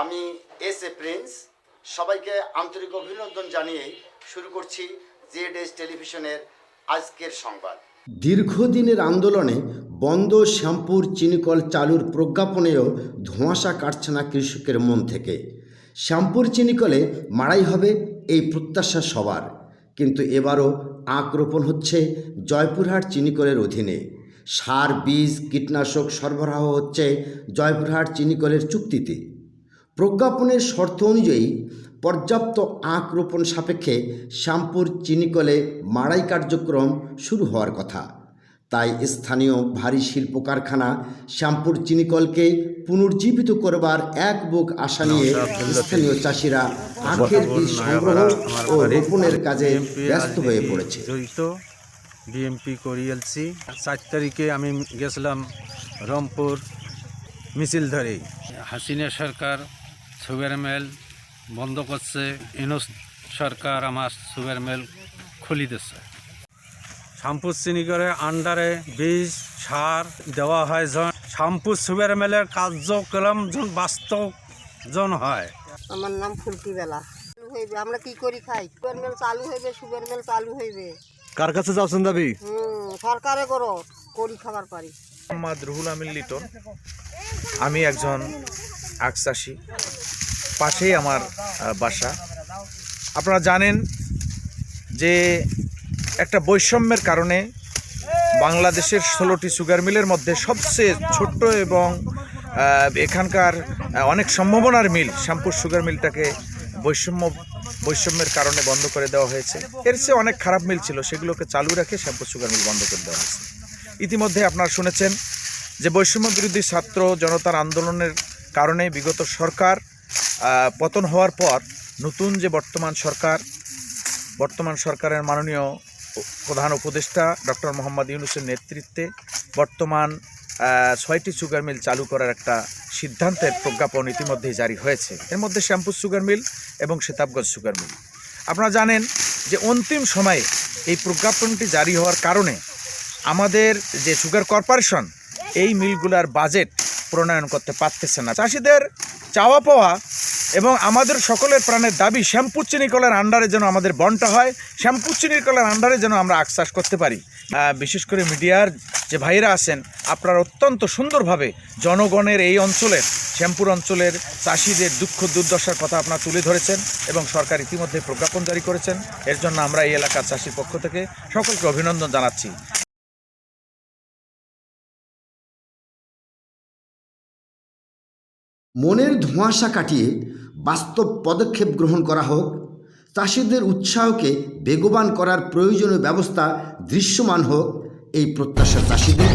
আমি S A Prince. সবাইকে আন্তরিক অভিনন্দন জানিয়ে শুরু করছি জেড এস টেলিভিশনের আজকের সংবাদ। দীর্ঘদিনের আন্দোলনে বন্ধ শ্যাম্পুর চিনিকল চালুর প্রজ্ঞাপনেও ধোঁয়াশা কাটছে না কৃষকের মন থেকে। শ্যাম্পুর চিনিকলে মাড়াই হবে এই প্রত্যাশা সবার। কিন্তু এবারও আখ রোপণ হচ্ছে জয়পুরহাট চিনিকলের অধীনে। সার, বীজ, কীটনাশক সরবরাহ হচ্ছে জয়পুরহাট চিনিকলের চুক্তিতে। প্রজ্ঞাপনের শর্ত অনুযায়ী পর্যাপ্ত আখ রোপণ সাপেক্ষে শ্যামপুর চিনিকলে মাড়াই কার্যক্রম শুরু হওয়ার কথা। তাই স্থানীয় ভারী শিল্প কারখানা শ্যামপুর চিনিকলকে পুনর্জীবিত করবার এক বুক আশা নিয়ে স্থানীয় চাষিরা আখের বীজ সংগ্রহ ও রোপণের কাজে ব্যস্ত হয়ে পড়েছে। জড়িত বিএমপি করি এলসি। চার তারিখে আমি গেছিলাম রংপুর মিছিল ধরে। হাসিনা সরকার সুগার মিল বন্ধ করছে। ইনোস সরকার আমার সুগার মিল খুলি দিচ্ছে। শ্যাম্পুর চিনি করে আন্ডারে বীজ সার দেওয়া হয় যখন শ্যাম্পুর সুগার মিলের কার্যক্রম যখন বাস্তব জন হয়। আমার নাম ফুলকি বেলা চালু হইবে আমরা কি করি খাই? সুগার মিল চালু হইবে সুগার মিল চালু হইবে। কার কাছে যাচ্ছেন দাবি? হুম সরকারে করো করি খাবার পারি। মোহাম্মদ রুহুল আমিন লিটন। আমি একজন চাষি পাশেই আমার বাসা। আপনারা জানেন যে একটা বৈষম্যের কারণে বাংলাদেশের ষোলোটি সুগার মিলের মধ্যে সবচেয়ে ছোট্ট এবং এখানকার অনেক সম্ভাবনার মিল, শ্যামপুর সুগার মিলটাকে বৈষম্য, বৈষম্যের কারণে বন্ধ করে দেওয়া হয়েছে। এর চেয়ে অনেক খারাপ মিল ছিল, সেগুলোকে চালু রেখে শ্যামপুর সুগার মিল বন্ধ করে দেওয়া হয়েছে। ইতিমধ্যে আপনারা শুনেছেন যে বৈষম্য বিরোধী ছাত্র জনতার আন্দোলনের কারণে বিগত সরকার পতন হওয়ার পর নতুন যে বর্তমান সরকার, বর্তমান সরকারের মাননীয় প্রধান উপদেষ্টা ডক্টর মোহাম্মদ ইউনুসের নেতৃত্বে বর্তমান ছয়টি সুগার মিল চালু করার একটা সিদ্ধান্তের প্রজ্ঞাপন ইতিমধ্যেই জারি হয়েছে। এর মধ্যে শ্যামপুর সুগার মিল এবং সেতাবগঞ্জ সুগার মিল আপনারা জানেন যে অন্তিম সময়ে এই প্রজ্ঞাপনটি জারি হওয়ার কারণে আমাদের যে সুগার কর্পোরেশন এই মিলগুলার বাজেট প্রণয়ন করতে পারতেছে না। চাষিদের চাওয়া পাওয়া এবং আমাদের সকলের প্রাণের দাবি শ্যাম্পু চিনিকলের আন্ডারে যেন আমাদের বনটা হয়, শ্যাম্পু চিনিকলের আন্ডারে যেন আমরা আখ চাষ করতে পারি। বিশেষ করে মিডিয়ার যে ভাইরা আছেন, আপনারা অত্যন্ত সুন্দরভাবে জনগণের এই অঞ্চলের, শ্যামপুর অঞ্চলের চাষিদের দুঃখ দুর্দশার কথা আপনারা তুলে ধরেছেন এবং সরকার ইতিমধ্যে প্রজ্ঞাপন জারি করেছেন। এর জন্য আমরা এই এলাকার চাষির পক্ষ থেকে সকলকে অভিনন্দন জানাচ্ছি। মনের ধোঁয়াশা কাটিয়ে বাস্তব পদক্ষেপ গ্রহণ করা হোক, চাষিদের উৎসাহকে বেগবান করার প্রয়োজনীয় ব্যবস্থা দৃশ্যমান হোক, এই প্রত্যাশা চাষিদের।